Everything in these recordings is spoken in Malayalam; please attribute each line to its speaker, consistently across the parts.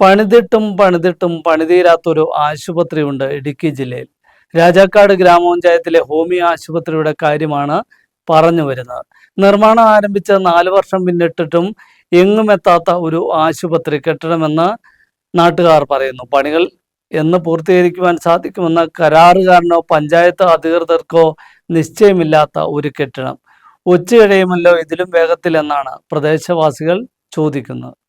Speaker 1: പണിതിട്ടും പണിതിട്ടും പണിതീരാത്തൊരു ആശുപത്രിയുണ്ട് ഇടുക്കി ജില്ലയിൽ. രാജാക്കാട് ഗ്രാമപഞ്ചായത്തിലെ ഹോമിയോ ആശുപത്രിയുടെ കാര്യമാണ് പറഞ്ഞു വരുന്നത്. നിർമ്മാണം ആരംഭിച്ച നാല് വർഷം പിന്നിട്ടിട്ടും എങ്ങും എത്താത്ത ഒരു ആശുപത്രി കെട്ടണമെന്ന് നാട്ടുകാർ പറയുന്നു. പണികൾ എന്ന് പൂർത്തീകരിക്കുവാൻ സാധിക്കുമെന്ന് കരാറുകാരനോ പഞ്ചായത്ത് അധികൃതർക്കോ നിശ്ചയമില്ലാത്ത ഒരു കെട്ടിടം. ഉച്ചയഴയുമല്ലോ ഇതിലും വേഗത്തിലെന്നാണ് പ്രദേശവാസികൾ ചോദിക്കുന്നത്.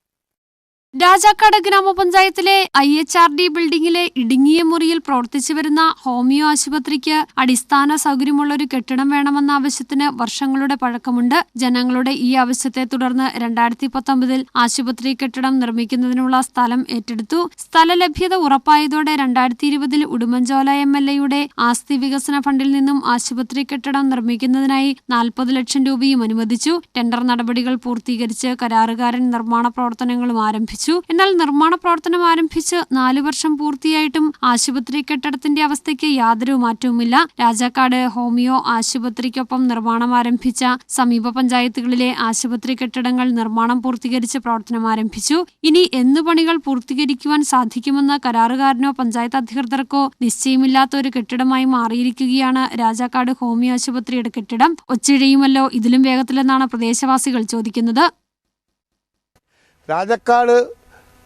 Speaker 2: രാജാക്കാട് ഗ്രാമപഞ്ചായത്തിലെ ഐ എച്ച് ആർ ഡി ബിൽഡിംഗിലെ ഇടുങ്ങിയ മുറിയിൽ പ്രവർത്തിച്ചു വരുന്ന ഹോമിയോ ആശുപത്രിക്ക് അടിസ്ഥാന സൗകര്യമുള്ള ഒരു കെട്ടിടം വേണമെന്ന ആവശ്യത്തിന് വർഷങ്ങളുടെ പഴക്കമുണ്ട്. ജനങ്ങളുടെ ഈ ആവശ്യത്തെ തുടർന്ന് രണ്ടായിരത്തി പത്തൊമ്പതിൽ ആശുപത്രി കെട്ടിടം നിർമ്മിക്കുന്നതിനുള്ള സ്ഥലം ഏറ്റെടുത്തു. സ്ഥല ലഭ്യത ഉറപ്പായതോടെ രണ്ടായിരത്തി ഇരുപതിൽ ഉടുമ്പൻചോല എം എൽ എയുടെ ആസ്തി വികസന ഫണ്ടിൽ നിന്നും ആശുപത്രി കെട്ടിടം നിർമ്മിക്കുന്നതിനായി നാൽപ്പത് ലക്ഷം രൂപയും അനുവദിച്ചു. ടെൻഡർ നടപടികൾ പൂർത്തീകരിച്ച് കരാറുകാരൻ നിർമ്മാണ പ്രവർത്തനങ്ങളും ആരംഭിച്ചു. എന്നാൽ നിർമ്മാണ പ്രവർത്തനം ആരംഭിച്ച് നാലു വർഷം പൂർത്തിയായിട്ടും ആശുപത്രി കെട്ടിടത്തിന്റെ അവസ്ഥയ്ക്ക് യാതൊരു മാറ്റവുമില്ല. രാജാക്കാട് ഹോമിയോ ആശുപത്രിക്കൊപ്പം നിർമ്മാണം ആരംഭിച്ച സമീപ പഞ്ചായത്തുകളിലെ ആശുപത്രി കെട്ടിടങ്ങൾ നിർമ്മാണം പൂർത്തീകരിച്ച് പ്രവർത്തനം ആരംഭിച്ചു. ഇനി എന്ന് പണികൾ പൂർത്തീകരിക്കുവാൻ സാധിക്കുമെന്ന് കരാറുകാരനോ പഞ്ചായത്ത് അധികൃതർക്കോ നിശ്ചയമില്ലാത്ത ഒരു കെട്ടിടമായി മാറിയിരിക്കുകയാണ് രാജാക്കാട് ഹോമിയോ ആശുപത്രിയുടെ കെട്ടിടം. ഒച്ചിഴയുമല്ലോ ഇതിലും വേഗത്തിലെന്നാണ് പ്രദേശവാസികൾ ചോദിക്കുന്നത്.
Speaker 3: രാജക്കാട്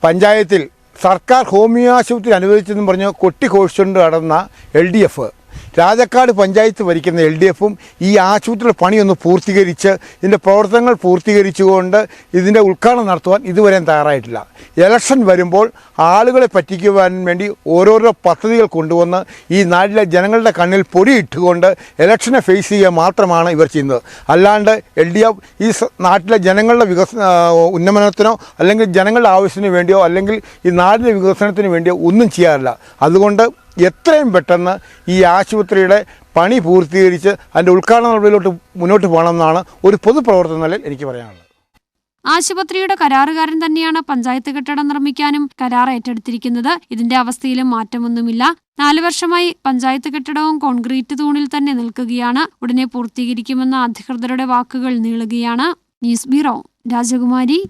Speaker 3: പഞ്ചായത്തിൽ സർക്കാർ ഹോമിയോ ആശുപത്രി അനുവദിച്ചെന്നും പറഞ്ഞ് കൊട്ടി കൊട്ടിഘോഷിച്ചുകൊണ്ട് നടന്ന L D F. Rajakkad panchayat ഭരിക്കുന്ന എൽ ഡി എഫും ഈ ആശുപത്രിയുടെ പണിയൊന്ന് പൂർത്തീകരിച്ച് ഇതിന്റെ പ്രവർത്തനങ്ങൾ പൂർത്തീകരിച്ചുകൊണ്ട് ഇതിന്റെ ഉദ്ഘാടനം നടത്തുവാൻ ഇതുവരെയും തയ്യാറായിട്ടില്ല. ഇലക്ഷൻ വരുമ്പോൾ ആളുകളെ പറ്റിക്കുവാൻ വേണ്ടി ഓരോരോ പദ്ധതികൾ കൊണ്ടുവന്ന് ഈ നാട്ടിലെ ജനങ്ങളുടെ കണ്ണിൽ പൊടിയിട്ടുകൊണ്ട് ഇലക്ഷനെ ഫേസ് ചെയ്യുക മാത്രമാണ് ഇവർ ചെയ്യുന്നത്. അല്ലാണ്ട് എൽ ഡി എഫ് ഈ നാട്ടിലെ ജനങ്ങളുടെ വികസന ഉന്നമനത്തിനോ അല്ലെങ്കിൽ ജനങ്ങളുടെ ആവശ്യത്തിന് വേണ്ടിയോ അല്ലെങ്കിൽ ഈ നാടിന്റെ വികസനത്തിന് വേണ്ടിയോ ഒന്നും ചെയ്യാറില്ല. അതുകൊണ്ട് എത്രയും പെട്ടെന്ന് ഈ ആശുപത്രിയുടെ പണി പൂർത്തീകരിച്ച് അതിന്റെ ഉദ്ഘാടന നടപടിയിലോട്ട് മുന്നോട്ട് പോകണമെന്നാണ് ഒരു പൊതുപ്രവർത്തന നിലയിൽ എനിക്ക് പറയാനുള്ളത്.
Speaker 2: ആശുപത്രിയുടെ കരാറുകാരൻ തന്നെയാണ് പഞ്ചായത്ത് കെട്ടിടം നിർമ്മിക്കാനും കരാർ ഏറ്റെടുത്തിരിക്കുന്നത്. ഇതിന്റെ അവസ്ഥയിലും മാറ്റമൊന്നുമില്ല. നാലു വർഷമായി പഞ്ചായത്ത് കെട്ടിടവും കോൺക്രീറ്റ് തൂണിൽ തന്നെ നിൽക്കുകയാണ്. ഉടനെ പൂർത്തീകരിക്കുമെന്ന അധികൃതരുടെ വാക്കുകൾ നീളുകയാണ്. ന്യൂസ് ബ്യൂറോ രാജകുമാരി.